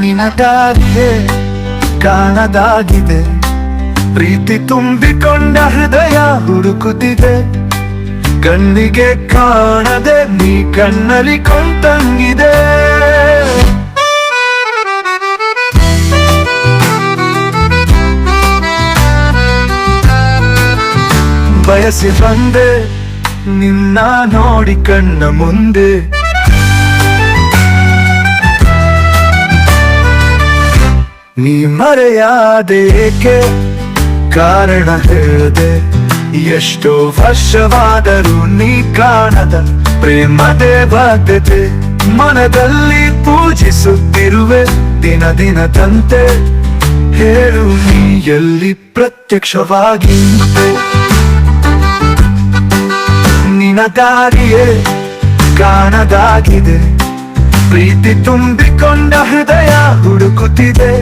ನಿನಗಾಗಿದೆ ಕಾಣದಾಗಿದೆ. ಪ್ರೀತಿ ತುಂಬಿಕೊಂಡ ಹೃದಯ ಹುಡುಕುತ್ತಿದೆ. ಕಣ್ಣಿಗೆ ಕಾಣದೆ ನೀ ಕಣ್ಣಲ್ಲಿ ಕೊಂತಂಗಿದೆ. ಬಯಸಿ ಬಂದೆ, ನಿನ್ನ ನೋಡಿ ಕಣ್ಣ ಮುಂದೆ. ನೀ ಮರೆಯಾದೆ ಏಕೆ? ಕಾರಣ ಹೇಳದೆ, ಎಷ್ಟೋ ವರ್ಷವಾದರೂ ನೀ ಕಾಣದ ಪ್ರೇಮದೆ ಬಾಧ್ಯತೆ. ಮನದಲ್ಲಿ ಪೂಜಿಸುತ್ತಿರುವೆ ದಿನ ದಿನದಂತೆ. ಹೇಳು ನೀ ಎಲ್ಲಿ ಪ್ರತ್ಯಕ್ಷವಾಗಿ ನಿನ ದಾರಿಯೇ ಕಾಣದಾಗಿದೆ. ಪ್ರೀತಿ ತುಂಬಿಕೊಂಡ ಹೃದಯ ಹುಡುಕುತ್ತಿದೆ.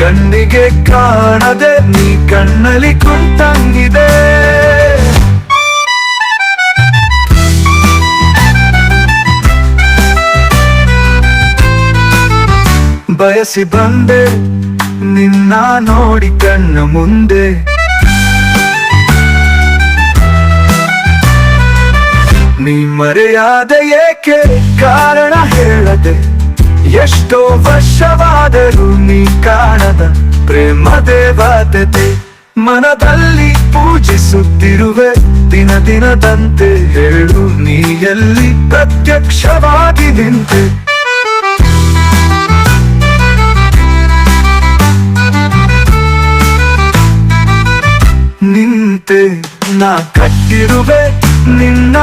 ಕಣ್ಣಿಗೆ ಕಾಣದೆ ನೀ ಕಣ್ಣಲ್ಲಿ ಕುಂತಂಗಿದೆ. ಬಯಸಿ ಬಂದೆ, ನಿನ್ನ ನೋಡಿ ಕಣ್ಣ ಮುಂದೆ. ಮರೆಯಾದ ಏಕೆ? ಕಾರಣ ಹೇಳದೆ, ಎಷ್ಟೋ ವರ್ಷವಾದರೂ ನೀ ಕಾಣದ ಪ್ರೇಮ ದೇವತೆ ಮನದಲ್ಲಿ ಪೂಜಿಸುತ್ತಿರುವೆ, ದಿನ ದಿನದಂತೆ ಹೇಳು ನೀ ಎಲ್ಲಿ ಪ್ರತ್ಯಕ್ಷವಾಗಿ ನಿಂತೆ. ನಿಂತೆ ನಾ ಕಟ್ಟಿರುವೆ, ನಿನ್ನ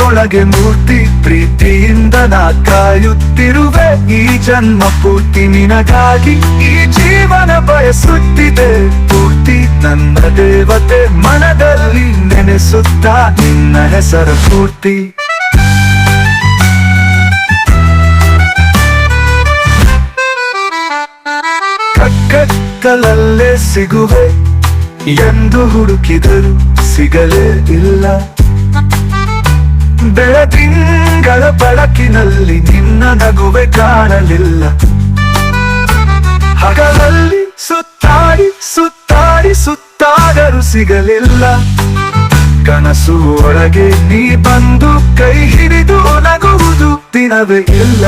ಹೃದಯದೊಳಗೆ ಮೂರ್ತಿ, ಪ್ರೀತಿಯಿಂದ ನಾ ಕಾಯುತ್ತಿರುವೆ. ಈ ಜನ್ಮ ಪೂರ್ತಿ ನಿನಗಾಗಿ, ಈ ಜೀವನ ಬಯಸುತ್ತಿದೆ. ಪೂರ್ತಿ ನನ್ನ ದೇವತೆ ಮನದಲ್ಲಿ ನೆನೆಸುತ್ತಾ ನಿನ್ನ ಹೆಸರು ಪೂರ್ತಿ. ಕಕ್ಕತ್ತಲಲ್ಲೇ ಸಿಗುವೆ. ಎಂದು ಹುಡುಕಿದರು ಸಿಗಲೇ ಇಲ್ಲ. ಬೆಳದಿಂಗಳ ಬೆಳಕಿನಲ್ಲಿ ನಿನ್ನ ನಗುವೆ ಕಾಣಲಿಲ್ಲ. ಹಗಲಲ್ಲಿ ಸುತ್ತಾಡಿ ಸುತ್ತಾಡಿ, ಸುತ್ತಾದರೂ ಸಿಗಲಿಲ್ಲ. ಕನಸು ಒಳಗೆ ನೀ ಬಂದು ಕೈ ಹಿಡಿದು ನಗುವುದು ದಿನವೇ ಇಲ್ಲ.